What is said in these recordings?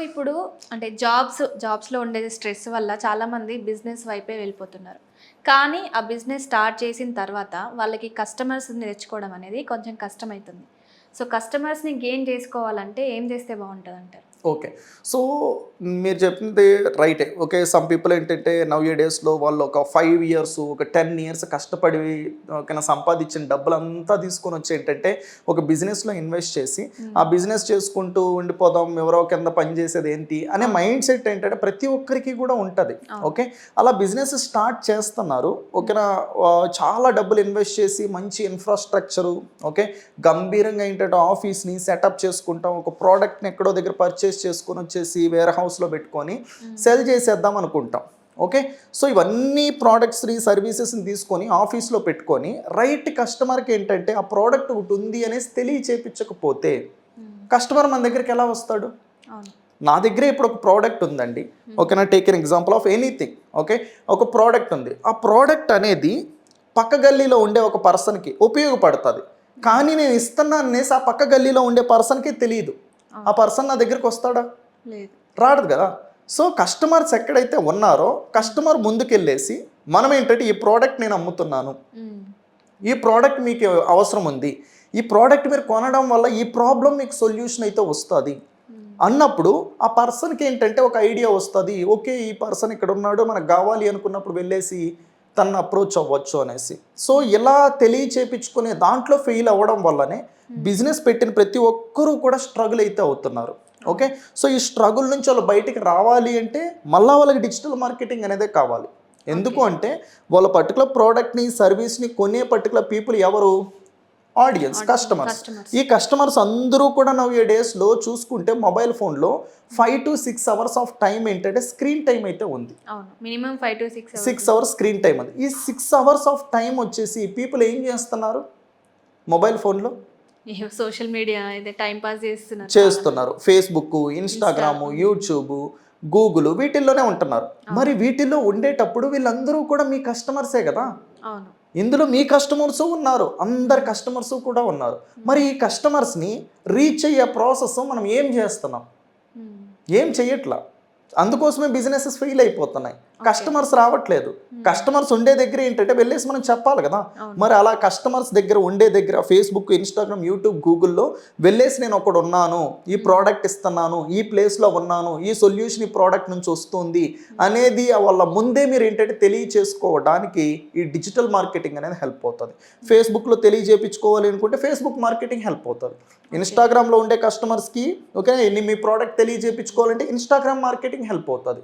ఇప్పుడు అంటే జాబ్స్ జాబ్స్లో ఉండే స్ట్రెస్ వల్ల చాలామంది బిజినెస్ వైపే వెళ్ళిపోతున్నారు. కానీ ఆ బిజినెస్ స్టార్ట్ చేసిన తర్వాత వాళ్ళకి కస్టమర్స్ని తెచ్చుకోవడం అనేది కొంచెం కష్టమవుతుంది సో కస్టమర్స్ని గెయిన్ చేసుకోవాలంటే ఏం చేస్తే బాగుంటుంది అంటారు ఓకే. సో మీరు చెప్పింది రైటే. ఓకే సమ్ పీపుల్ ఏంటంటే నవ్ ఇయర్ డేస్లో వాళ్ళు ఒక ఫైవ్ ఇయర్స్ ఒక టెన్ ఇయర్స్ కష్టపడి ఓకేనా సంపాదించిన డబ్బులంతా తీసుకొని వచ్చి ఏంటంటే ఒక బిజినెస్లో ఇన్వెస్ట్ చేసి ఆ బిజినెస్ చేసుకుంటూ ఉండిపోదాం ఎవరో కింద పని చేసేది ఏంటి అనే మైండ్ సెట్ ఏంటంటే ప్రతి ఒక్కరికి కూడా ఉంటుంది. ఓకే? అలా బిజినెస్ స్టార్ట్ చేస్తున్నారు. ఓకేనా చాలా డబ్బులు ఇన్వెస్ట్ చేసి మంచి ఇన్ఫ్రాస్ట్రక్చరు ఓకే? గంభీరంగా ఏంటంటే ఆఫీస్ని సెటప్ చేసుకుంటాం. ఒక ప్రోడక్ట్ని ఎక్కడో దగ్గర పర్చేస్ చేసుకొని వచ్చేసి వేర్ హౌస్లో పెట్టుకొని సెల్ చేసేద్దాం అనుకుంటాం. ఓకే సో ఇవన్నీ ప్రోడక్ట్స్ని సర్వీసెస్ని తీసుకొని ఆఫీస్లో పెట్టుకొని రైట్ కస్టమర్కి ఏంటంటే ఆ ప్రోడక్ట్ ఒకటి ఉంది అనేసి తెలియచేపించకపోతే కస్టమర్ మన దగ్గరికి ఎలా వస్తాడు? నా దగ్గరే ఇప్పుడు ఒక ప్రోడక్ట్ ఉందండి. ఓకేనా take an example of anything okay ఒక ప్రోడక్ట్ ఉంది. ఆ ప్రోడక్ట్ అనేది పక్క గల్లీలో ఉండే ఒక పర్సన్కి ఉపయోగపడుతుంది. కానీ నేను ఇస్తున్నా అనేసి ఆ పక్క గల్లీలో ఉండే పర్సన్కి తెలియదు. ఆ పర్సన్ నా దగ్గరికి వస్తాడా? రాడు కదా. సో కస్టమర్స్ ఎక్కడైతే ఉన్నారో కస్టమర్ ముందుకెళ్ళేసి మనం ఏంటంటే ఈ ప్రోడక్ట్ నేను అమ్ముతున్నాను. మ్మ్. ఈ ప్రోడక్ట్ మీకు అవసరం ఉంది. ఈ ప్రోడక్ట్ మీరు కొనడం వల్ల ఈ ప్రాబ్లం మీకు సొల్యూషన్ అయితే వస్తుంది. అన్నప్పుడు ఆ పర్సన్కి ఏంటంటే ఒక ఐడియా వస్తుంది. ఓకే ఈ పర్సన్ ఇక్కడ ఉన్నాడు మనకు కావాలి అనుకున్నప్పుడు వెళ్ళేసి తను అప్రోచ్ అవ్వచ్చు అనేసి. సో ఇలా తెలియచేపించుకునే దాంట్లో ఫెయిల్ అవ్వడం వల్లనే బిజినెస్ పెట్టిన ప్రతి ఒక్కరూ కూడా స్ట్రగుల్ అయితే అవుతున్నారు. ఓకే సో ఈ స్ట్రగుల్ నుంచి వాళ్ళు బయటికి రావాలి అంటే మళ్ళీ వాళ్ళకి డిజిటల్ మార్కెటింగ్ అనేదే కావాలి. ఎందుకు అంటే వాళ్ళ పర్టికులర్ ప్రోడక్ట్ని సర్వీస్ని కొనే పర్టికులర్ పీపుల్ ఎవరు? Audience customers. ఈ కస్టమర్స్ అందరూ కూడా నవ్ ఈ డేస్లో చూసుకుంటే మొబైల్ ఫోన్లో five to six hours of time ఏంటంటే స్క్రీన్ టైం అయితే ఉంది. Minimum five to six six hours screen time ఉంది ఈ సిక్స్ అవర్స్ ఆఫ్ టైం వచ్చేసి పీపుల్ ఏం చేస్తున్నారు? మొబైల్ ఫోన్లో? సోషల్ మీడియా టైం పాస్ చేస్తున్నారు. చేస్తున్నారు. ఫేస్బుక్ ఇన్స్టాగ్రామ్ యూట్యూబ్ గూగుల్ వీటిల్లోనే ఉంటున్నారు. మరి వీటిల్లో ఉండేటప్పుడు వీళ్ళందరూ కూడా మీ కస్టమర్సే కదా? అవును. ఇందులో మీ కస్టమర్స్ ఉన్నారు. అందరు కస్టమర్స్ కూడా ఉన్నారు. మరి ఈ కస్టమర్స్ని రీచ్ అయ్యే ప్రాసెస్ మనం ఏం చేస్తున్నాం? మ్మ్. ఏం చెయ్యట్లా? అందుకోసమే బిజినెసెస్ ఫెయిల్ అయిపోతున్నాయి. కస్టమర్స్ రావట్లేదు. కస్టమర్స్ ఉండే దగ్గర ఏంటంటే వెళ్ళేసి మనం చెప్పాలి కదా. మరి అలా కస్టమర్స్ దగ్గర ఉండే దగ్గర ఫేస్బుక్ ఇన్స్టాగ్రామ్ యూట్యూబ్ గూగుల్లో వెళ్ళేసి నేను ఒకడు ఉన్నాను ఈ ప్రోడక్ట్ ఇస్తున్నాను ఈ ప్లేస్లో ఉన్నాను ఈ సొల్యూషన్ ఈ ప్రోడక్ట్ నుంచి వస్తుంది అనేది వాళ్ళ ముందే మీరు ఏంటంటే తెలియచేసుకోవడానికి ఈ డిజిటల్ మార్కెటింగ్ అనేది హెల్ప్ అవుతుంది. ఫేస్బుక్లో తెలియజేపించుకోవాలి అనుకుంటే ఫేస్బుక్ మార్కెటింగ్ హెల్ప్ అవుతుంది. ఇన్స్టాగ్రామ్లో ఉండే కస్టమర్స్కి ఓకే మీ ప్రోడక్ట్ తెలియజేపించుకోవాలంటే ఇన్స్టాగ్రామ్ మార్కెటింగ్ హెల్ప్ అవుతుంది.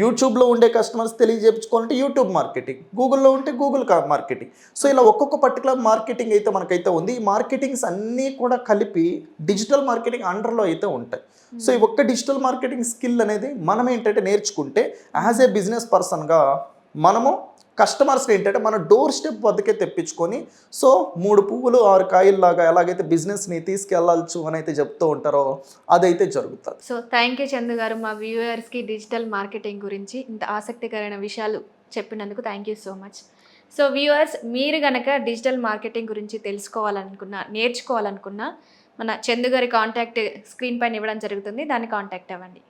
యూట్యూబ్లో ఉండే కస్టమర్స్ తెలియజేపించుకోవాలంటే యూట్యూబ్ మార్కెటింగ్ గూగుల్లో ఉంటే గూగుల్ మార్కెటింగ్. సో ఇలా ఒక్కొక్క పర్టికులర్ మార్కెటింగ్ అయితే మనకైతే ఉంది. ఈ మార్కెటింగ్స్ అన్నీ కూడా కలిపి డిజిటల్ మార్కెటింగ్ అండర్లో అయితే ఉంటాయి. సో ఈ ఒక్క డిజిటల్ మార్కెటింగ్ స్కిల్ అనేది మనం ఏంటంటే నేర్చుకుంటే యాజ్ ఏ బిజినెస్ పర్సన్గా మనము కస్టమర్స్ ఏంటంటే మన డోర్ స్టెప్ వద్దకే తెప్పించుకొని సో మూడు పువ్వులు ఆరు కాయల్లాగా ఎలాగైతే బిజినెస్ని తీసుకెళ్ళాల్చు అని అయితే చెప్తూ ఉంటారో అదైతే జరుగుతుంది. సో థ్యాంక్ యూ చందు గారు. మా వ్యూవర్స్కి డిజిటల్ మార్కెటింగ్ గురించి ఇంత ఆసక్తికరమైన విషయాలు చెప్పినందుకు thank you so much so viewers మీరు కనుక డిజిటల్ మార్కెటింగ్ గురించి తెలుసుకోవాలనుకున్నా నేర్చుకోవాలనుకున్నా మన చందు గారి కాంటాక్ట్ స్క్రీన్ పైన ఇవ్వడం జరుగుతుంది. దాన్ని కాంటాక్ట్ అవ్వండి.